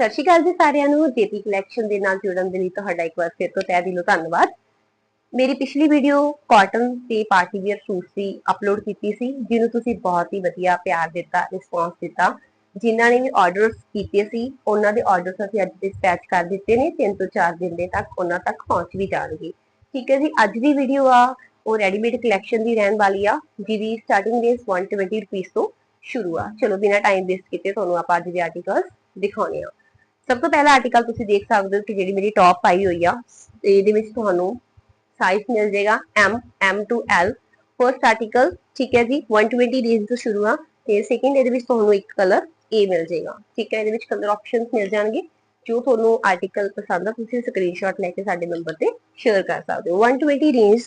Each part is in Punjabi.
ਸਤਿ ਸ਼੍ਰੀ ਅਕਾਲ ਜੀ ਸਾਰਿਆਂ ਨੂੰ ਜੇਪੀ ਕਲੈਕਸ਼ਨ ਦੇ ਨਾਲ ਜੁੜਨ ਦੇ ਲਈ ਤੁਹਾਡਾ ਇੱਕ ਵਾਰ ਫਿਰ ਤੋਂ ਤਹਿ ਦਿਲੋਂ ਧੰਨਵਾਦ। ਮੇਰੀ ਪਿਛਲੀ ਵੀਡੀਓ ਕਾਟਨ ਤੇ ਪਾਰਟੀ ਵੇਅਰ ਸੂਟ ਦੀ ਅਪਲੋਡ ਕੀਤੀ ਸੀ, ਜਿਹਨੂੰ ਤੁਸੀਂ ਬਹੁਤ ਹੀ ਵਧੀਆ ਪਿਆਰ ਦਿੱਤਾ ਰਿਸਪੌਂਸ ਦਿੱਤਾ। ਜਿਨ੍ਹਾਂ ਨੇ ਵੀ ਆਰਡਰਸ ਕੀਤੇ ਸੀ, ਉਹਨਾਂ ਦੇ ਆਰਡਰਸ ਅਸੀਂ ਅੱਜ ਡਿਸਪੈਚ ਕਰ ਦਿੱਤੇ ਨੇ 3 ਤੋਂ 4 ਦਿਨ ਦੇ ਤੱਕ ਉਹਨਾਂ ਤੱਕ ਪਹੁੰਚ ਵੀ ਜਾਣਗੇ। ਠੀਕ ਹੈ ਜੀ, ਅੱਜ ਦੀ ਵੀਡੀਓ ਆ, ਉਹ ਰੈਡੀਮੇਡ ਕਲੈਕਸ਼ਨ ਦੀ ਰਹਿਣ ਵਾਲੀ ਆ, ਜਿਹਦੀ ਸਟਾਰਟਿੰਗ ਰੇਂਜ 120 ਰੁਪਏ ਤੋਂ ਸ਼ੁਰੂ ਆ। ਚਲੋ, ਬਿਨਾਂ ਟਾਈਮ ਵੇਸਟ ਕੀਤੇ ਤੁਹਾਨੂੰ ਆਪਾਂ ਅੱਜ ਦੇ ਆਰਟੀਕਲਸ ਦਿਖਾਉਣੇ ਆ ਸਭ ਤੋਂ ਪਹਿਲਾ ਆਰਟੀਕਲ ਤੁਸੀਂ ਦੇਖ ਸਕਦੇ ਹੋ ਕਿ ਜਿਹੜੀ ਮੇਰੀ ਟੌਪ ਪਾਈ ਹੋਈ ਆ ਇਹਦੇ ਵਿੱਚ ਤੁਹਾਨੂੰ ਸਾਈਜ਼ ਮਿਲ ਜਾਏਗਾ M M to L. First article ਠੀਕ ਹੈ ਜੀ 120 ਰੇਂਜ ਤੋਂ ਸ਼ੁਰੂ ਆ ਤੇ ਸੈਕਿੰਡ ਇਹਦੇ ਵਿੱਚ ਤੁਹਾਨੂੰ ਇੱਕ ਕਲਰ A ਮਿਲ ਜਾਏਗਾ ਠੀਕ ਹੈ ਇਹਦੇ ਵਿੱਚ ਕਲਰ ਆਪਸ਼ਨਸ ਮਿਲ ਜਾਣਗੇ ਜੋ ਤੁਹਾਨੂੰ ਆਰਟੀਕਲ ਪਸੰਦ ਆ ਤੁਸੀਂ ਸਕਰੀਨਸ਼ਾਟ ਲੈ ਕੇ ਸਾਡੇ ਨੰਬਰ ਤੇ ਸ਼ੇਅਰ ਕਰ ਸਕਦੇ ਹੋ। 120 ਰੇਂਜ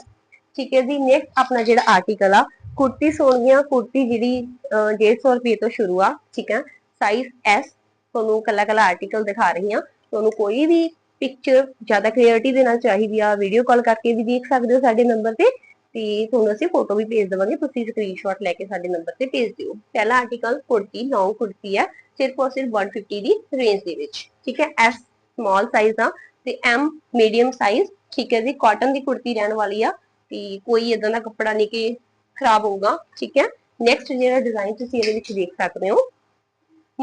ਠੀਕ ਹੈ ਜੀ ਨੈਕਸਟ ਆਪਣਾ ਜਿਹੜਾ ਆਰਟੀਕਲ ਆ ਕੁਰਤੀ ਸੋਹਣੀਆਂ ਕੁਰਤੀ ਜਿਹੜੀ ਅਹ, 150 ਰੁਪਏ ਤੋਂ ਸ਼ੁਰੂ ਆ ਠੀਕ ਹੈ ਸਾਈਜ਼ S ਤੁਹਾਨੂੰ ਕੱਲਾ ਕੱਲਾ ਆਰਟੀਕਲ ਦਿਖਾ ਰਹੀ ਹਾਂ। ਤੁਹਾਨੂੰ ਕੋਈ ਵੀ ਪਿਕਚਰ ਜ਼ਿਆਦਾ ਕਲੀਅਰਿਟੀ ਦੇ ਨਾਲ ਚਾਹੀਦੀ ਆ ਵੀਡੀਓ ਕਾਲ ਕਰਕੇ ਵੀ ਦੇਖ ਸਕਦੇ ਹੋ ਸਾਡੇ ਨੰਬਰ ਤੇ। ਤੇ ਤੁਹਾਨੂੰ ਅਸੀਂ ਫੋਟੋ ਵੀ ਭੇਜ ਦੇਵਾਂਗੇ, ਤੁਸੀਂ ਸਕਰੀਨਸ਼ਾਟ ਲੈ ਕੇ ਸਾਡੇ ਨੰਬਰ ਤੇ ਭੇਜ ਦਿਓ। ਪਹਿਲਾ ਆਰਟੀਕਲ ਕੁਰਤੀ ਲੌਂਗ ਕੁਰਤੀ ਹੈ ਸਿਰਫ ਔਰ ਸਿਰਫ 150 ਦੀ ਰੇਂਜ ਦੇ ਵਿੱਚ। ਠੀਕ ਹੈ, S ਸਮਾਲ ਸਾਈਜ਼ ਆ ਤੇ M ਮੀਡੀਅਮ ਸਾਈਜ਼ ਠੀਕ ਹੈ ਜੀ ਕਾਟਨ ਦੀ ਕੁਰਤੀ ਰਹਿਣ ਵਾਲੀ ਆ ਤੇ ਕੋਈ ਇਦਾਂ ਦਾ ਕੱਪੜਾ ਨਹੀਂ ਕਿ ਖਰਾਬ ਹੋਊਗਾ। ਠੀਕ ਹੈ ਨੈਕਸਟ ਜਿਹੜਾ ਡਿਜ਼ਾਈਨ ਤੁਸੀਂ ਇਹਦੇ ਵਿੱਚ ਦੇਖ ਸਕਦੇ ਹੋ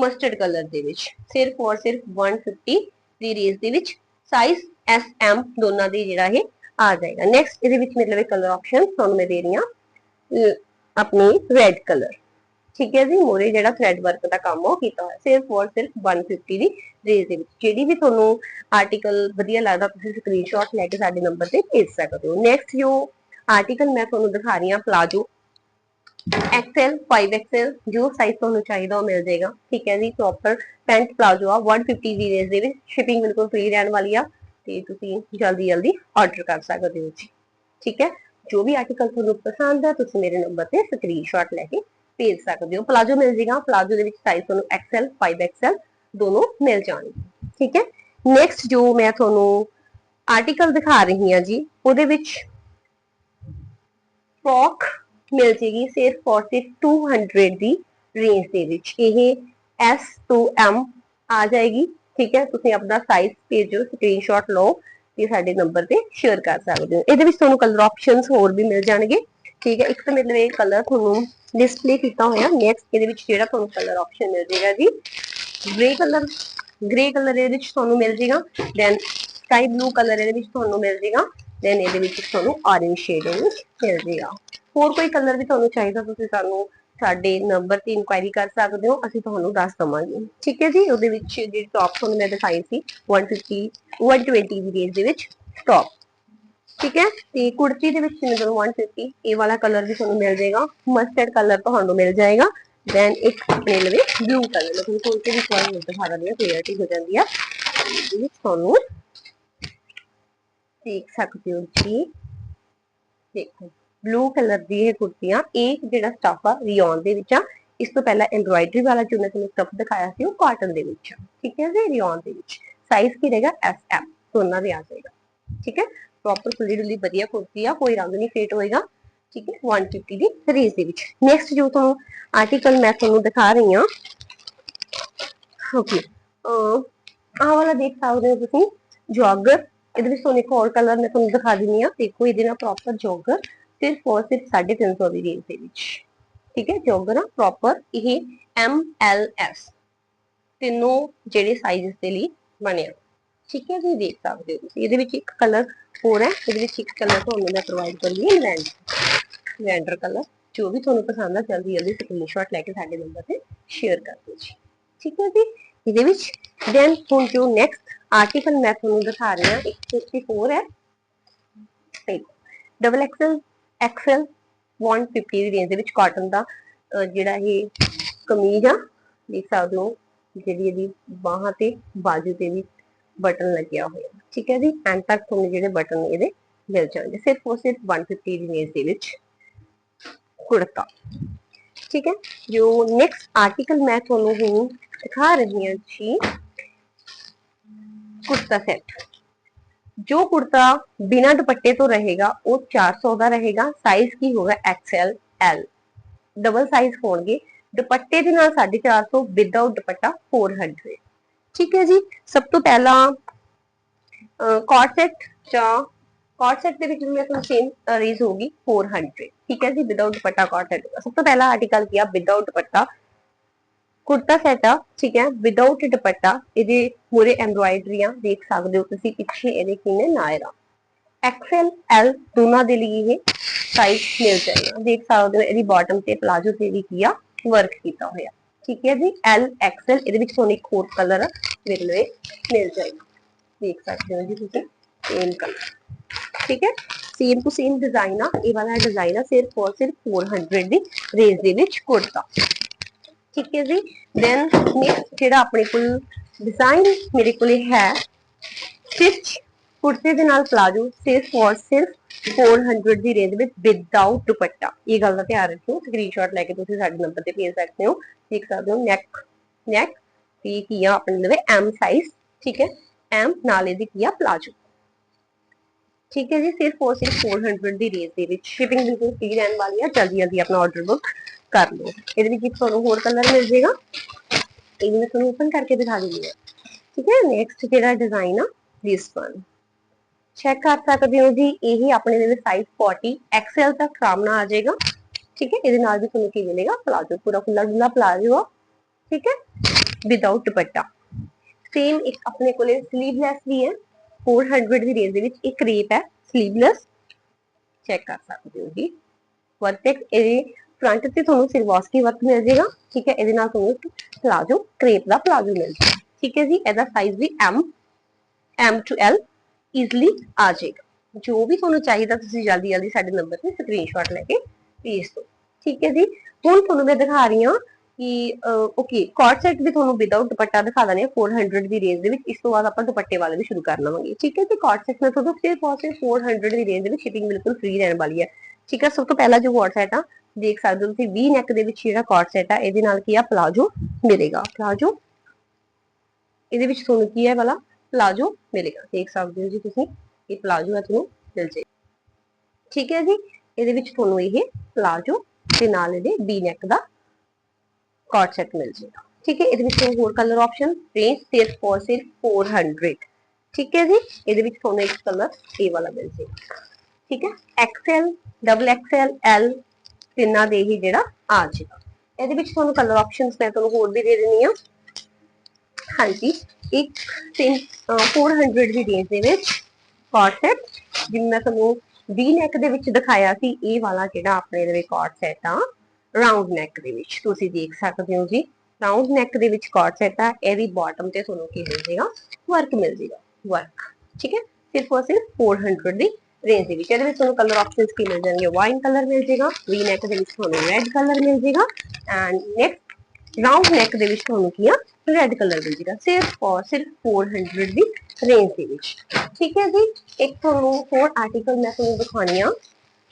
ਮਸਟਰਡ ਕਲਰ ਦੇ ਵਿੱਚ, ਸਿਰਫ ਔਰ ਸਿਰਫ 150 ਦੀ ਰੇਂਜ ਦੇ ਵਿੱਚ ਸਾਈਜ਼ ਐਸ ਐਮ ਦੋਨਾਂ ਦੀ ਜਿਹੜਾ ਇਹ ਆ ਜਾਏਗਾ। ਨੈਕਸਟ ਇਹਦੇ ਵਿੱਚ ਮਤਲਬ ਕਲਰ ਆਪਸ਼ਨ ਤੁਹਾਨੂੰ ਮੈਂ ਦੇ ਰਹੀ ਹਾਂ ਆਪਣੀ ਰੈੱਡ ਕਲਰ ਠੀਕ ਹੈ ਜੀ, ਮੋਰੇ ਜਿਹੜਾ ਥ੍ਰੈਡ ਵਰਕ ਦਾ ਕੰਮ ਉਹ ਕੀਤਾ ਹੋਇਆ, ਸਿਰਫ ਔਰ ਸਿਰਫ 150 ਦੀ ਰੇਂਜ ਦੇ ਵਿੱਚ। ਜਿਹੜੀ ਵੀ ਤੁਹਾਨੂੰ ਆਰਟੀਕਲ ਵਧੀਆ ਲੱਗਦਾ, ਤੁਸੀਂ ਸਕਰੀਨਸ਼ਾਟ ਲੈ ਕੇ ਸਾਡੇ ਨੰਬਰ ਤੇ ਭੇਜ ਸਕਦੇ ਹੋ। ਨੈਕਸਟ ਜੋ ਆਰਟੀਕਲ ਮੈਂ ਤੁਹਾਨੂੰ ਦਿਖਾ ਰਹੀ ਹਾਂ ਪਲਾਜੋ XL 5XL ਜੋ ਸਾਈਜ਼ ਤੁਹਾਨੂੰ ਚਾਹੀਦਾ ਉਹ ਮਿਲ ਜਾਏਗਾ। ਠੀਕ ਹੈ ਜੀ ਪ੍ਰੋਪਰ ਪੈਂਟ ਪਲਾਜੋ ਆ 150 ਦੀ ਰੇਂਜ ਦੇ ਵਿੱਚ। ਸ਼ਿਪਿੰਗ ਬਿਲਕੁਲ ਫ੍ਰੀ ਰਹਿਣ ਵਾਲੀ ਆ, ਤੇ ਤੁਸੀਂ ਜਲਦੀ ਜਲਦੀ ਆਰਡਰ ਕਰ ਸਕਦੇ ਹੋ ਜੀ। ਠੀਕ ਹੈ, ਜੋ ਵੀ ਆਰਟੀਕਲ ਤੁਹਾਨੂੰ ਪਸੰਦ ਆ, ਤੁਸੀਂ ਮੇਰੇ ਨੰਬਰ ਤੇ ਸਕਰੀਨਸ਼ਾਟ ਲੈ ਕੇ ਭੇਜ ਸਕਦੇ ਹੋ। ਪਲਾਜੋ ਮਿਲ ਜਾਏਗਾ ਪਲਾਜੋ ਦੇ ਵਿੱਚ ਸਾਈਜ਼ ਤੁਹਾਨੂੰ XL 5XL ਦੋਨੋਂ ਮਿਲ ਜਾਣਗੇ। ਠੀਕ ਹੈ ਨੈਕਸਟ ਜੋ ਮੈਂ ਤੁਹਾਨੂੰ ਆਰਟੀਕਲ ਦਿਖਾ ਰਹੀ ਹਾਂ ਜੀ, ਉਹਦੇ ਵਿੱਚ ਫਰੋਕ ਮਿਲ ਜੇਗੀ ਸਿਰਫ ਔਰ ਸਿਰਫ 200 ਦੀ ਰੇਂਜ ਦੇ ਵਿੱਚ। ਇਹ S to M ਆ ਜਾਏਗੀ, ਠੀਕ ਹੈ? ਤੁਸੀਂ ਆਪਣਾ ਸਾਈਜ਼ ਭੇਜੋ ਸਕਰੀਨਸ਼ਾਟ ਲਓ ਤੇ ਸਾਡੇ ਨੰਬਰ ਤੇ ਸ਼ੇਅਰ ਕਰ ਸਕਦੇ ਹੋ। ਇਹਦੇ ਵਿੱਚ ਤੁਹਾਨੂੰ ਕਲਰ ਆਪਸ਼ਨਸ ਹੋਰ ਵੀ ਮਿਲ ਜਾਣਗੇ, ਠੀਕ ਹੈ? ਇੱਕ ਤਾਂ ਮਤਲਬ ਇਹ ਕਲਰ ਤੁਹਾਨੂੰ ਡਿਸਪਲੇ ਕੀਤਾ ਹੋਇਆ ਨੈਕਸਟ ਇਹਦੇ ਵਿੱਚ ਜਿਹੜਾ ਤੁਹਾਨੂੰ ਕਲਰ ਆਪਸ਼ਨ ਮਿਲ ਜਾਏਗਾ ਜੀ ਗ੍ਰੇ ਕਲਰ ਗ੍ਰੇ ਕਲਰ ਇਹਦੇ ਵਿੱਚ ਤੁਹਾਨੂੰ ਮਿਲ ਜੇਗਾ ਦੈਨ ਸਕਾਈ ਬਲੂ ਕਲਰ ਇਹਦੇ ਵਿੱਚ ਤੁਹਾਨੂੰ ਮਿਲ ਜੇਗਾ ਦੈਨ ਇਹਦੇ ਵਿੱਚ ਤੁਹਾਨੂੰ orange ਸ਼ੇਡ ਮਿਲ ਜੇਗਾ। ਹੋਰ ਕੋਈ ਕਲਰ ਵੀ ਤੁਹਾਨੂੰ ਚਾਹੀਦਾ, ਤੁਸੀਂ ਸਾਨੂੰ ਸਾਡੇ ਨੰਬਰ ਤੇ ਇਨਕੁਆਇਰੀ ਕਰ ਸਕਦੇ ਹੋ, ਅਸੀਂ ਤੁਹਾਨੂੰ ਦੱਸ ਦਵਾਂਗੇ। ਠੀਕ ਹੈ ਜੀ? ਉਹਦੇ ਵਿੱਚ ਜਿਹੜੀ ਟੌਪ ਤੁਹਾਨੂੰ ਮੈਂ ਦਿਖਾਈ ਸੀ 150 120 ਦੀ ਰੇਂਜ ਦੇ ਵਿੱਚ ਟੌਪ ਠੀਕ ਹੈ? ਤੇ ਕੁੜਤੀ ਦੇ ਵਿੱਚ ਤੁਹਾਨੂੰ 150 ਇਹ ਵਾਲਾ ਕਲਰ ਵੀ ਤੁਹਾਨੂੰ ਮਿਲ ਜਾਏਗਾ। ਮਸਟਰਡ ਕਲਰ ਤੁਹਾਨੂੰ ਮਿਲ ਜਾਏਗਾ। ਦੈਨ ਇੱਕ ਆਪਣੇ ਲਵੇ ਬਲੂ ਕਲਰ ਮੈਂ ਤੁਹਾਨੂੰ ਖੋਲ ਕੇ ਵੀ ਕੋਈ ਨਹੀਂ ਦਿਖਾ ਰਹੀ ਹਾਂ ਕਲੀਅਰਟੀ ਹੋ ਜਾਂਦੀ ਆ। ਇਹਦੇ ਵਿੱਚ ਤੁਹਾਨੂੰ ਦੇਖ ਸਕਦੇ ਹੋ ਜੀ। ਦੇਖੋ ਬਲੂ ਕਲਰ ਦੀ ਇਹ ਕੁਰਤੀਆਂ ਇਹ ਜਿਹੜਾ ਸਟਫ ਆ ਰਿਓਨ ਦੇ ਵਿੱਚ ਆ, ਇਸ ਤੋਂ ਪਹਿਲਾਂ ਐਮਬ੍ਰਾਇਡਰੀ ਵਾਲਾ ਜੋ ਮੈਂ ਤੁਹਾਨੂੰ ਸਟਫ ਦਿਖਾਇਆ ਸੀ, ਉਹ ਕਾਟਨ ਦੇ ਵਿੱਚ ਆ, ਠੀਕ ਹੈ ਜੀ? ਰਿਓਨ ਦੇ ਵਿੱਚ। ਸਾਈਜ਼ ਕੀ ਰਹੇਗਾ? ਐਸ ਐਮ ਦੋਨਾਂ ਦੇ ਆ ਜਾਏਗਾ, ਠੀਕ ਹੈ? ਪ੍ਰੋਪਰ ਫੁੱਲੀ ਡੁੱਲੀ ਵਧੀਆ ਕੁਰਤੀ ਆ, ਕੋਈ ਰੰਗ ਨਹੀਂ ਫੇਟ ਹੋਏਗਾ, ਠੀਕ ਹੈ? 150 ਦੀ ਰੇਂਜ ਦੇ ਵਿੱਚ। ਨੈਕਸਟ ਜੋ ਤੁਹਾਨੂੰ ਆਰਟੀਕਲ ਮੈਂ ਤੁਹਾਨੂੰ ਦਿਖਾ ਰਹੀ ਹਾਂ ਓਕੇ ਆਹ ਵਾਲਾ ਦੇਖ ਸਕਦੇ ਹੋ ਤੁਸੀਂ ਜੋਗਰ ਇਹਦੇ ਵਿੱਚ ਤੁਹਾਨੂੰ ਇੱਕ ਹੋਰ ਕਲਰ ਮੈਂ ਤੁਹਾਨੂੰ ਦਿਖਾ ਦਿੰਨੀ ਆ ਦੇਖੋ ਇਹਦੇ ਨਾਲ ਪ੍ਰੋਪਰ ਜੋਗਰ ਸਿਰਫ ਔਰ ਸਿਰਫ 350 ਦੀ ਰੇਂਜ ਦੇ ਵਿੱਚ। ਠੀਕ ਹੈ ਜੋਗਰ ਪ੍ਰੋਪਰ ਇਹ ਐਮ ਐਲ ਐਸ ਤਿੰਨੋਂ ਜਿਹੜੇ ਸਾਈਜ਼ਸ ਦੇ ਲਈ ਬਣਿਆ। ਠੀਕ ਹੈ ਜੀ, ਦੇਖ ਸਕਦੇ ਹੋ ਤੁਸੀਂ। ਇਹਦੇ ਵਿੱਚ ਇੱਕ ਕਲਰ ਹੋਰ ਹੈ, ਇਹਦੇ ਵਿੱਚ ਇੱਕ ਕਲਰ ਤੁਹਾਨੂੰ ਮੈਂ ਪ੍ਰੋਵਾਈਡ ਕਰੀ ਹੈ ਲੈਂਡਰ ਲੈਂਡਰ ਕਲਰ ਜੋ ਵੀ ਤੁਹਾਨੂੰ ਪਸੰਦ ਆ, ਜਲਦੀ ਜਲਦੀ ਸਕਰੀਨਸ਼ਾਟ ਲੈ ਕੇ ਸਾਡੇ ਨੰਬਰ ਤੇ ਸ਼ੇਅਰ ਕਰ ਦਿਓ ਜੀ। ਠੀਕ ਹੈ ਜੀ, ਇਹਦੇ ਵਿੱਚ ਦੈਨ ਹੁਣ ਜੋ ਨੈਕਸਟ ਆਰਟੀਕਲ ਮੈਂ ਤੁਹਾਨੂੰ ਦਿਖਾ ਰਹੀ ਹਾਂ। 154 ਹੈ ਡਬਲ ਐਕਸਲ ਐਕਸਲ 150 ਦੀ ਰੇਂਜ ਦੇ ਵਿੱਚ ਕਾਟਨ ਦਾ ਜਿਹੜਾ ਇਹ ਕਮੀਜ਼ ਆ ਦੇਖ ਸਕਦੇ ਹੋ ਜਿਹੜੀ ਇਹਦੀ ਬਾਹਾਂ ਤੇ ਬਾਜੂ ਤੇ ਵੀ ਬਟਨ ਲੱਗਿਆ ਹੋਇਆ। ਠੀਕ ਹੈ ਜੀ? ਐਂਡ ਤੱਕ ਤੁਹਾਨੂੰ ਜਿਹੜੇ ਬਟਨ ਇਹਦੇ ਮਿਲ ਜਾਣਗੇ। ਸਿਰਫ ਉਹ ਸਿਰਫ 150 ਦੀ ਰੇਂਜ ਦੇ ਵਿੱਚ ਕੁੜਤਾ। ਠੀਕ ਹੈ? ਜੋ ਨੈਕਸਟ ਆਰਟੀਕਲ ਮੈਂ ਤੁਹਾਨੂੰ ਹੁਣ ਦਿਖਾ ਰਹੀ ਹਾਂ ਜੀ, ਕੁੜਤਾ ਸੈੱਟ ਜੋ ਕੁੜਤਾ ਬਿਨਾਂ ਦੁਪੱਟੇ ਤੋਂ ਰਹੇਗਾ ਉਹ 400 ਦਾ ਰਹੇਗਾ ਸਾਈਜ਼ ਕੀ ਹੋਗਾ XL L ਡਬਲ ਸਾਈਜ਼ ਹੋਣਗੇ ਦੁਪੱਟੇ ਦੇ ਨਾਲ 450 ਵਿਦਆਊਟ ਦੁਪੱਟਾ 400 ਠੀਕ ਹੈ ਜੀ ਸਭ ਤੋਂ ਪਹਿਲਾਂ ਕੋਟ ਸੈਟ ਜਾਂ ਕੋਟ ਸੈਟ ਦੇ ਵਿੱਚ ਵੀ ਮੈਂ ਤੁਹਾਨੂੰ ਸੇਮ ਰੇਂਜ ਹੋਗੀ 400 ਠੀਕ ਹੈ ਜੀ ਵਿਦਆਊਟ ਦੁਪੱਟਾ ਕੋਟ ਸੈਟ ਸਭ ਤੋਂ ਪਹਿਲਾ ਆਰਟੀਕਲ ਕੀ ਆ ਵਿਦਆਊਟ ਦੁਪੱਟਾ ਕੁਰਤਾ ਸੈਟ ਆ, ਠੀਕ ਹੈ ਵਿਦਆਊਟ ਦੁਪੱਟਾ, ਇਹਦੇ ਮੂਰੇ ਐਮਬ੍ਰਾਇਡਰੀਆਂ ਦੇਖ ਸਕਦੇ ਹੋ ਤੁਸੀਂ ਪਿੱਛੇ ਇਹਦੇ ਕੀ ਨੇ ਨਾਇਰਾ। ਐਕਸਲ ਐਲ ਦੋਨਾਂ ਦੇ ਲਈ ਇਹ ਸਾਈਜ਼ ਮਿਲ ਜਾਏਗਾ। ਦੇਖ ਸਕਦੇ ਹੋ ਇਹਦੀ ਬਾਟਮ ਤੇ ਪਲਾਜੋ ਤੇ ਵੀ ਕੀ ਆ ਵਰਕ ਕੀਤਾ ਹੋਇਆ। ਠੀਕ ਹੈ ਜੀ ਐਲ ਐਕਸਲ ਇਹਦੇ ਵਿੱਚ ਤੁਹਾਨੂੰ ਇੱਕ ਹੋਰ ਕਲਰ ਮੇਰੇ ਲਈ ਮਿਲ ਜਾਏਗਾ। ਦੇਖ ਸਕਦੇ ਹੋ ਜੀ ਤੁਸੀਂ ਸੇਮ ਕਲਰ ਠੀਕ ਹੈ ਸੇਮ ਟੂ ਸੇਮ ਡਿਜ਼ਾਈਨ ਆ, ਇਹ ਵਾਲਾ ਡਿਜ਼ਾਈਨ ਆ, ਸਿਰਫ ਔਰ ਸਿਰਫ 400 ਦੀ ਰੇਂਜ ਦੇ ਵਿੱਚ ਕੁੜਤਾ। ਠੀਕ ਹੈ ਜੀ। ਦੈਨ ਨੈਕਸਟ ਜਿਹੜਾ ਆਪਣੇ ਕੋਲ ਡਿਜ਼ਾਈਨ ਮੇਰੇ ਕੋਲ ਹੈ ਸਟਿਚ ਕੁਰਤੇ ਦੇ ਨਾਲ ਪਲਾਜੋ ਸਿਰਫ ਔਰ ਸਿਰਫ 400 ਦੀ ਰੇਂਜ ਵਿੱਚ ਵਿਦਆਊਟ ਦੁਪੱਟਾ। ਇਹ ਗੱਲ ਦਾ ਧਿਆਨ ਰੱਖਿਓ ਸਕਰੀਨਸ਼ਾਟ ਲੈ ਕੇ ਤੁਸੀਂ ਸਾਡੇ ਨੰਬਰ ਤੇ ਭੇਜ ਸਕਦੇ ਹੋ। ਦੇਖ ਸਕਦੇ ਹੋ ਨੈਕ ਨੈਕ ਤੇ ਕੀ ਆ ਆਪਣੇ ਲਵੇ ਐਮ ਸਾਈਜ਼ ਠੀਕ ਹੈ? ਐਮ ਨਾਲ ਇਹਦੀ ਕੀ ਆ ਪਲਾਜੋ ਠੀਕ ਹੈ ਜੀ, ਸਿਰਫ ਔਰ ਸਿਰਫ 400 ਦੀ ਰੇਂਜ ਦੇ ਵਿੱਚ ਸ਼ਿਪਿੰਗ ਬਿਲਕੁਲ ਫ੍ਰੀ ਰਹਿਣ ਵਾਲੀ ਆ ਜਲਦੀ ਜਲਦੀ ਆਪਣਾ ਆਰਡਰ ਬੁੱਕ ਕਰ ਲਓ। ਇਹਦੇ ਵਿੱਚ ਤੁਹਾਨੂੰ ਹੋਰ ਕਲਰ ਮਿਲ ਜਾਏਗਾ। ਇਹ ਮੈਂ ਤੁਹਾਨੂੰ ਓਪਨ ਕਰਕੇ ਦਿਖਾ ਦਿੰਦੀ ਹਾਂ। ਠੀਕ ਹੈ ਨੈਕਸਟ ਜਿਹੜਾ ਡਿਜ਼ਾਈਨ ਆ ਦਿਸ ਵਨ ਚੈੱਕ ਕਰ ਸਕਦੇ ਹੋ ਜੀ, ਇਹ ਆਪਣੇ ਦੇ ਸਾਈਜ਼ 40 ਐਕਸਲ ਤੱਕ ਸਾਹਮਣਾ ਆ ਜਾਏਗਾ। ਠੀਕ ਹੈ, ਇਹਦੇ ਨਾਲ ਵੀ ਤੁਹਾਨੂੰ ਕੀ ਮਿਲੇਗਾ? ਪਲਾਜੋ ਪੂਰਾ ਖੁੱਲਾ ਡੁੱਲਾ ਪਲਾਜੋ ਆ। ਠੀਕ ਹੈ ਵਿਦਆਊਟ ਦੁਪੱਟਾ। ਸੇਮ ਇੱਕ ਆਪਣੇ ਕੋਲੇ ਸਲੀਵਲੈਸ ਵੀ ਹੈ। 400 ਦੀ ਰੇਂਜ ਦੇ ਵਿੱਚ ਇੱਕ ਰੇਪ ਹੈ ਸਲੀਵਲੈਸ ਚੈੱਕ ਕਰ ਸਕਦੇ ਹੋ ਜੀ। ਵਰਟੈਕਸ ਇਹਦੇ ਫਰੰਟ ਤੇ ਤੁਹਾਨੂੰ ਸਿਲਵਾਸਕੀ ਵਰਕ ਮਿਲ ਜਾਏਗਾ। ਠੀਕ ਹੈ, ਇਹਦੇ ਨਾਲ ਤੁਹਾਨੂੰ ਪਲਾਜੋ ਕ੍ਰੇਪ ਦਾ ਪਲਾਜੋ ਮਿਲ ਜਾਏਗਾ। ਠੀਕ ਹੈ ਜੀ, ਇਹਦਾ ਸਾਈਜ਼ ਵੀ M M to L easily ਆ ਜਾਏਗਾ। ਜੋ ਵੀ ਤੁਹਾਨੂੰ ਚਾਹੀਦਾ, ਤੁਸੀਂ ਜਲਦੀ ਜਲਦੀ ਸਾਡੇ ਨੰਬਰ ਤੇ ਸਕਰੀਨਸ਼ਾਟ ਲੈ ਕੇ ਭੇਜ ਦਿਓ। ਠੀਕ ਹੈ ਜੀ, ਹੁਣ ਤੁਹਾਨੂੰ ਮੈਂ ਦਿਖਾ ਰਹੀ ਹਾਂ ਕਿ ਓਕੇ ਕੋਟ ਸੈਟ ਵੀ ਤੁਹਾਨੂੰ ਵਿਦਆਊਟ ਦੁਪੱਟਾ ਦਿਖਾ ਦਨੇ 400 ਦੀ ਰੇਂਜ ਦੇ ਵਿੱਚ, ਇਸ ਤੋਂ ਬਾਅਦ ਆਪਾਂ ਦੁਪੱਟੇ ਵਾਲੇ ਵੀ ਸ਼ੁਰੂ ਕਰ ਲਵਾਂਗੇ, ਠੀਕ ਹੈ? ਤੇ ਕੋਟ ਸੈਟ ਮੈਂ ਤੁਹਾਨੂੰ ਸਿਰਫ ਔਰ ਸਿਰਫ 400 ਦੀ ਰੇਂਜ ਦੇ ਵਿੱਚ ਸ਼ਿਪਿੰਗ ਬਿਲਕੁਲ ਫ੍ਰੀ ਰਹਿਣ ਵਾਲੀ ਹੈ, ਠੀਕ ਹੈ? ਸਭ ਤੋਂ ਪਹਿਲਾ ਜੋ ਕੋਟ ਸੈਟ ਆ, ਦੇਖ ਸਕਦੇ ਹੋ ਤੁਸੀਂ ਵੀ ਨੈਕ ਦੇ ਵਿੱਚ ਜਿਹੜਾ ਕੋਟ ਸੈਟ ਆ, ਇਹਦੇ ਨਾਲ ਕੀ ਆ? ਪਲਾਜੋ ਮਿਲੇਗਾ ਪਲਾਜੋ ਇਹਦੇ ਵਿੱਚ ਤੁਹਾਨੂੰ ਕੀ ਹੈ ਵਾਲਾ? ਪਲਾਜੋ ਮਿਲੇਗਾ, ਦੇਖ ਸਕਦੇ ਹੋ ਜੀ ਤੁਸੀਂ, ਇਹ ਪਲਾਜੋ ਹੈ ਤੁਹਾਨੂੰ ਮਿਲ ਜੇ, ਠੀਕ ਹੈ ਜੀ? ਇਹਦੇ ਵਿੱਚ ਤੁਹਾਨੂੰ ਇਹ ਪਲਾਜੋ ਤੇ ਨਾਲ ਇਹਦੇ ਵੀ ਨੈਕ ਦਾ ਕੋਟ ਸੈਟ ਮਿਲ ਜੇਗਾ ਠੀਕ ਹੈ, ਇਹਦੇ ਵਿੱਚ ਤੁਹਾਨੂੰ ਹੋਰ ਕਲਰ ਆਪਸ਼ਨ ਰੇਂਜ ਸਿਰਫ ਔਰ ਸਿਰਫ 400 ਠੀਕ ਹੈ ਜੀ, ਇਹਦੇ ਵਿੱਚ ਤੁਹਾਨੂੰ ਇੱਕ ਕਲਰ ਇਹ ਵਾਲਾ ਮਿਲ ਜੇਗਾ ਠੀਕ ਹੈ ਐਕਸਐਲ ਡਬਲ ਐਕਸਐਲ ਐਲ ਤਿੰਨਾਂ ਦੇ ਹੀ ਜਿਹੜਾ ਆ ਜਾਏਗਾ। ਇਹਦੇ ਵਿੱਚ ਤੁਹਾਨੂੰ ਕਲਰ ਆਪਸ਼ਨਸ ਮੈਂ ਤੁਹਾਨੂੰ ਹੋਰ ਵੀ ਦੇ ਦਿੰਨੀ ਆ ਹਾਂਜੀ, ਇੱਕ 400 ਦੀ ਰੇਂਜ ਦੇ ਵਿੱਚ ਕੋਟ ਸੈਟ ਜਿਵੇਂ ਮੈਂ ਤੁਹਾਨੂੰ ਵੀ ਨੈਕ ਦੇ ਵਿੱਚ ਦਿਖਾਇਆ ਸੀ, ਇਹ ਵਾਲਾ ਜਿਹੜਾ ਆਪਣੇ ਦੇ ਵਿੱਚ ਕੋਟ ਸੈਟ ਆ। ਰਾਉਂਡ ਨੈਕ ਦੇ ਵਿੱਚ, ਤੁਸੀਂ ਦੇਖ ਸਕਦੇ ਹੋ ਜੀ। ਰਾਉਂਡ ਨੈਕ ਦੇ ਵਿੱਚ ਕੋਟ ਸੈਟ ਆ ਇਹਦੀ ਬਾਟਮ ਤੇ ਤੁਹਾਨੂੰ ਕੀ ਮਿਲ ਜੇਗਾ ਵਰਕ ਮਿਲ ਜੇਗਾ ਵਰਕ ਠੀਕ ਹੈ? ਸਿਰਫ ਔਰ ਸਿਰਫ 400 ਦੀ ਰੇਂਜ ਦੇ ਵਿੱਚ। ਇਹਦੇ ਵਿੱਚ ਤੁਹਾਨੂੰ ਕਲਰ ਆਪਸ਼ਨਸ ਕੀ ਮਿਲ ਜਾਣਗੇ? ਵਾਈਨ ਕਲਰ ਮਿਲ ਜੇਗਾ ਵੀ ਨੈਕ ਦੇ ਵਿੱਚ ਤੁਹਾਨੂੰ ਰੈੱਡ ਕਲਰ ਮਿਲ ਜੇਗਾ ਐਂਡ ਨੈਕਸਟ ਰਾਉਂਡ ਨੈਕ ਦੇ ਵਿੱਚ ਤੁਹਾਨੂੰ ਕੀ ਆ? ਰੈੱਡ ਕਲਰ ਮਿਲ ਜੇਗਾ ਸਿਰਫ ਔਰ ਸਿਰਫ 400 ਦੀ ਰੇਂਜ ਦੇ ਵਿੱਚ। ਠੀਕ ਹੈ ਜੀ? ਇੱਕ ਤੁਹਾਨੂੰ ਹੋਰ ਆਰਟੀਕਲ ਮੈਂ ਤੁਹਾਨੂੰ ਦਿਖਾਉਣੀ ਆ।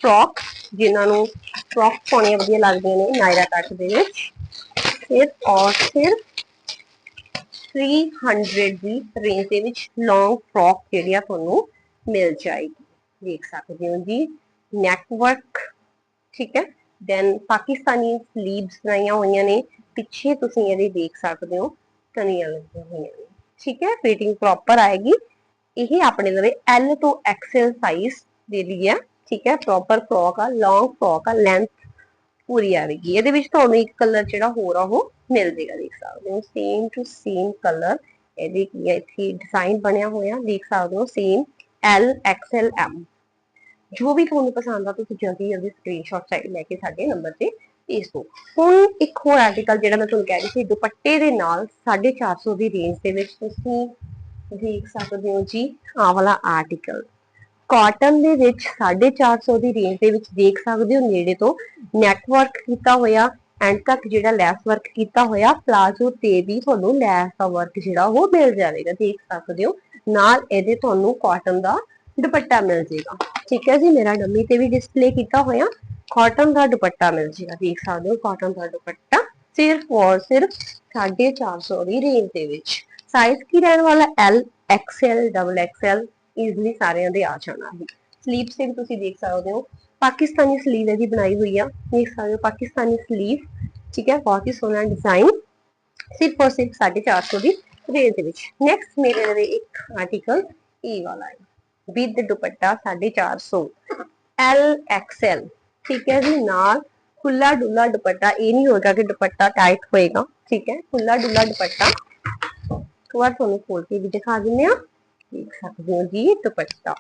ਫਰੋਕ ਜਿਨ੍ਹਾਂ ਨੂੰ ਫਰੋਕ ਪਾਉਣੀਆਂ ਵਧੀਆ ਲੱਗਦੀਆਂ ਨੇ, ਨਾਇਰਾ ਕੱਟ ਦੇ ਵਿੱਚ। ਫਿਰ ਔਰ ਸਿਰਫ 300 ਦੀ ਰੇਂਜ ਦੇ ਵਿੱਚ ਲੌਂਗ ਫਰੋਕ ਜਿਹੜੀ ਆ ਤੁਹਾਨੂੰ ਮਿਲ ਜਾਏਗੀ। ਦੇਖ ਸਕਦੇ ਹੋ ਜੀ ਨੈਕ ਵਰਕ ਠੀਕ ਹੈ? ਦੈਨ ਪਾਕਿਸਤਾਨੀ ਸਲੀਵਸ ਬਣਾਈਆਂ ਹੋਈਆਂ ਨੇ। ਪਿੱਛੇ ਤੁਸੀਂ ਇਹਦੇ ਦੇਖ ਸਕਦੇ ਹੋ ਕਨੀਆਂ ਲੱਗੀਆਂ ਹੋਈਆਂ ਨੇ। ਠੀਕ ਹੈ? ਫਿਟਿੰਗ ਪ੍ਰੋਪਰ ਆਏਗੀ। ਇਹ ਆਪਣੇ ਲਵੇ L ਤੋਂ XL ਸਾਈਜ਼ ਦੇ ਲਈ ਹੈ। ਠੀਕ ਹੈ ਪ੍ਰੋਪਰ ਫਰੋਕ ਆ ਲੌਂਗ ਫਰੋਕ ਆ ਲੈਂਥ ਪੂਰੀ ਆਵੇਗੀ ਇਹਦੇ ਵਿੱਚ ਤੁਹਾਨੂੰ ਇੱਕ ਕਲਰ ਜਿਹੜਾ ਹੋਰ ਆ, ਉਹ ਮਿਲ ਜੇਗਾ, ਦੇਖ ਸਕਦੇ ਹੋ। ਸੇਮ ਟੂ ਸੇਮ ਕਲਰ ਇਹਦੇ ਕੀ ਇੱਥੇ ਡਿਜ਼ਾਈਨ ਬਣਿਆ ਹੋਇਆ, ਦੇਖ ਸਕਦੇ ਹੋ ਸੇਮ L XL M ਜੋ ਵੀ ਤੁਹਾਨੂੰ ਪਸੰਦ ਆ, ਤੁਸੀਂ ਜਲਦੀ ਜਲਦੀ ਸਕਰੀਨਸ਼ਾਟ ਸਾਈਡ ਲੈ ਕੇ ਸਾਡੇ ਨੰਬਰ ਤੇ ਭੇਜ ਦਿਓ। ਹੁਣ ਇੱਕ ਹੋਰ ਆਰਟੀਕਲ ਜਿਹੜਾ ਮੈਂ ਤੁਹਾਨੂੰ ਕਹਿ ਰਹੀ ਸੀ, ਦੁਪੱਟੇ ਦੇ ਨਾਲ 450 ਦੀ ਰੇਂਜ ਦੇ ਵਿੱਚ ਤੁਸੀਂ ਦੇਖ ਸਕਦੇ ਹੋ ਜੀ, ਆਹ ਵਾਲਾ ਆਰਟੀਕਲ ਕਾਟਨ ਦੇ ਵਿੱਚ 450 ਦੀ ਰੇਂਜ ਦੇ ਵਿੱਚ ਦੇਖ ਸਕਦੇ ਹੋ ਨੇੜੇ ਤੋਂ ਨੈਟਵਰਕ ਕੀਤਾ ਹੋਇਆ ਐਂਡ ਤੱਕ ਜਿਹੜਾ ਲੈਸ ਵਰਕ ਕੀਤਾ ਹੋਇਆ ਪਲਾਜ਼ੋ ਤੇ ਵੀ ਤੁਹਾਨੂੰ ਲੈਸ ਦਾ ਵਰਕ ਜਿਹੜਾ ਉਹ ਮਿਲ ਜਾਵੇਗਾ, ਦੇਖ ਸਕਦੇ ਹੋ। ਨਾਲ ਇਹਦੇ ਤੁਹਾਨੂੰ ਕਾਟਨ ਦਾ ਦੁਪੱਟਾ ਮਿਲ ਜੇਗਾ ਠੀਕ ਹੈ ਜੀ, ਮੇਰਾ ਡੰਮੀ ਤੇ ਵੀ ਡਿਸਪਲੇ ਕੀਤਾ ਹੋਇਆ। ਕਾਟਨ ਦਾ ਦੁਪੱਟਾ ਮਿਲ ਜੇਗਾ ਦੇਖ ਸਕਦੇ ਹੋ ਕਾਟਨ ਦਾ ਦੁਪੱਟਾ। ਸਿਰਫ ਔਰ ਸਿਰਫ 450 ਦੀ ਰੇਂਜ ਦੇ ਵਿੱਚ। ਸਾਈਜ਼ ਕੀ ਰਹਿਣ ਵਾਲਾ L XL double XL easily ਸਾਰਿਆਂ ਦੇ ਆ ਜਾਣਾ ਹੈ। ਸਲੀਵ ਤੇ ਵੀ ਤੁਸੀਂ ਦੇਖ ਸਕਦੇ ਹੋ, ਪਾਕਿਸਤਾਨੀ ਸਲੀਵ ਇਹਦੀ ਬਣਾਈ ਹੋਈ ਆ। ਦੇਖ ਸਕਦੇ ਹੋ ਪਾਕਿਸਤਾਨੀ ਸਲੀਵ, ਠੀਕ ਹੈ, ਬਹੁਤ ਹੀ ਸੋਹਣਾ ਡਿਜ਼ਾਈਨ ਸਿਰਫ ਔਰ ਸਿਰਫ 450 ਦੀ ਰੇਂਜ ਦੇ ਵਿੱਚ। ਨੈਕਸਟ ਮੇਰੇ ਲਈ ਇੱਕ ਆਰਟੀਕਲ ਇਹ ਵਾਲਾ ਹੈ। ਵਿਦ ਦੁਪੱਟਾ 450 ਐਲ ਐਕਸਐਲ ਠੀਕ ਹੈ ਜੀ, ਨਾਲ ਖੁੱਲਾ ਡੁੱਲਾ ਦੁਪੱਟਾ। ਇਹ ਨਹੀਂ ਹੋਏਗਾ ਕਿ ਦੁਪੱਟਾ ਟਾਈਟ ਹੋਏਗਾ, ਠੀਕ ਹੈ ਖੁੱਲਾ ਡੁੱਲਾ ਦੁਪੱਟਾ। ਇੱਕ ਵਾਰ ਤੁਹਾਨੂੰ ਖੋਲ ਕੇ ਵੀ ਦਿਖਾ ਦਿੰਦੇ ਆ ਦੇਖ ਸਕਦੇ ਹੋ ਜੀ ਦੁਪੱਟਾ।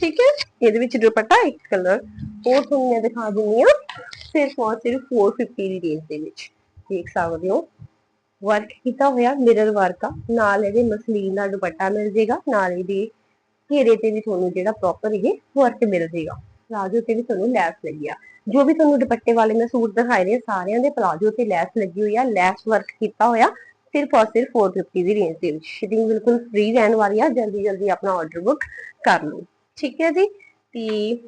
ਠੀਕ ਹੈ? ਇਹਦੇ ਵਿੱਚ ਦੁਪੱਟਾ ਇੱਕ ਕਲਰ ਹੋਰ ਤੁਹਾਨੂੰ ਮੈਂ ਦਿਖਾ ਦਿੰਦੀ ਆ ਸਿਰਫ ਔਰ ਸਿਰਫ 450 ਦੀ ਰੇਂਜ ਦੇ ਵਿੱਚ। ਦੇਖ ਸਕਦੇ ਹੋ। ਵਰਕ ਕੀਤਾ ਹੋਇਆ ਮਿਰਰ ਵਰਕ ਆ। ਨਾਲ ਇਹਦੇ ਮਸਲੀਨ ਦਾ ਦੁਪੱਟਾ ਮਿਲ ਜੇਗਾ। ਨਾਲ ਇਹਦੇ ਘੇਰੇ ਤੇ ਵੀ ਤੁਹਾਨੂੰ ਜਿਹੜਾ ਪ੍ਰੋਪਰ ਇਹ ਵਰਕ ਮਿਲ ਜੇਗਾ। ਪਲਾਜੋ ਤੇ ਵੀ ਤੁਹਾਨੂੰ ਲੈਸ ਲੱਗੀ ਆ। ਜੋ ਵੀ ਤੁਹਾਨੂੰ ਦੁਪੱਟੇ ਵਾਲੇ ਮੈਂ ਸੂਟ ਦਿਖਾਏ ਨੇ, ਸਾਰਿਆਂ ਦੇ ਪਲਾਜੋ ਤੇ ਲੈਸ ਲੱਗੀ ਹੋਈ ਆ। ਲੈਸ ਵਰਕ ਕੀਤਾ ਹੋਇਆ। ਸਿਰਫ ਔਰ ਸਿਰਫ 450 ਦੀ ਰੇਂਜ ਦੇ ਵਿੱਚ। ਸ਼ਿਪਿੰਗ ਬਿਲਕੁਲ ਫ੍ਰੀ ਰਹਿਣ ਵਾਲੀ ਆ, ਜਲਦੀ ਜਲਦੀ ਆਪਣਾ ਆਰਡਰ ਬੁੱਕ ਕਰ ਲਓ। ਠੀਕ ਹੈ ਜੀ? ਤੇ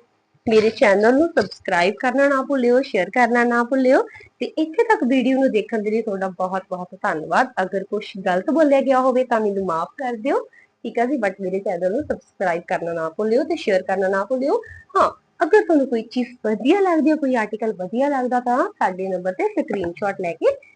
ਮੇਰੇ ਚੈਨਲ ਨੂੰ ਸਬਸਕ੍ਰਾਈਬ ਕਰਨਾ ਨਾ ਭੁੱਲਿਓ ਸ਼ੇਅਰ ਕਰਨਾ ਨਾ ਭੁੱਲਿਓ। ਤੇ ਇੱਥੇ ਤੱਕ ਵੀਡੀਓ ਨੂੰ ਦੇਖਣ ਦੇ ਲਈ ਤੁਹਾਡਾ ਬਹੁਤ ਬਹੁਤ ਧੰਨਵਾਦ। ਅਗਰ ਕੁਝ ਗਲਤ ਬੋਲਿਆ ਗਿਆ ਹੋਵੇ ਤਾਂ ਮੈਨੂੰ ਮਾਫ ਕਰ ਦਿਓ। ਠੀਕ ਹੈ ਜੀ? ਬਟ ਮੇਰੇ ਚੈਨਲ ਨੂੰ ਸਬਸਕ੍ਰਾਈਬ ਕਰਨਾ ਨਾ ਭੁੱਲਿਓ ਤੇ ਸ਼ੇਅਰ ਕਰਨਾ ਨਾ ਭੁੱਲਿਓ। ਹਾਂ, ਅਗਰ ਤੁਹਾਨੂੰ ਕੋਈ ਚੀਜ਼ ਵਧੀਆ ਲੱਗਦੀ ਹੈ ਕੋਈ ਆਰਟੀਕਲ ਵਧੀਆ ਲੱਗਦਾ ਤਾਂ ਸਾਡੇ ਨੰਬਰ ਤੇ ਸਕਰੀਨਸ਼ਾਟ ਲੈ ਕੇ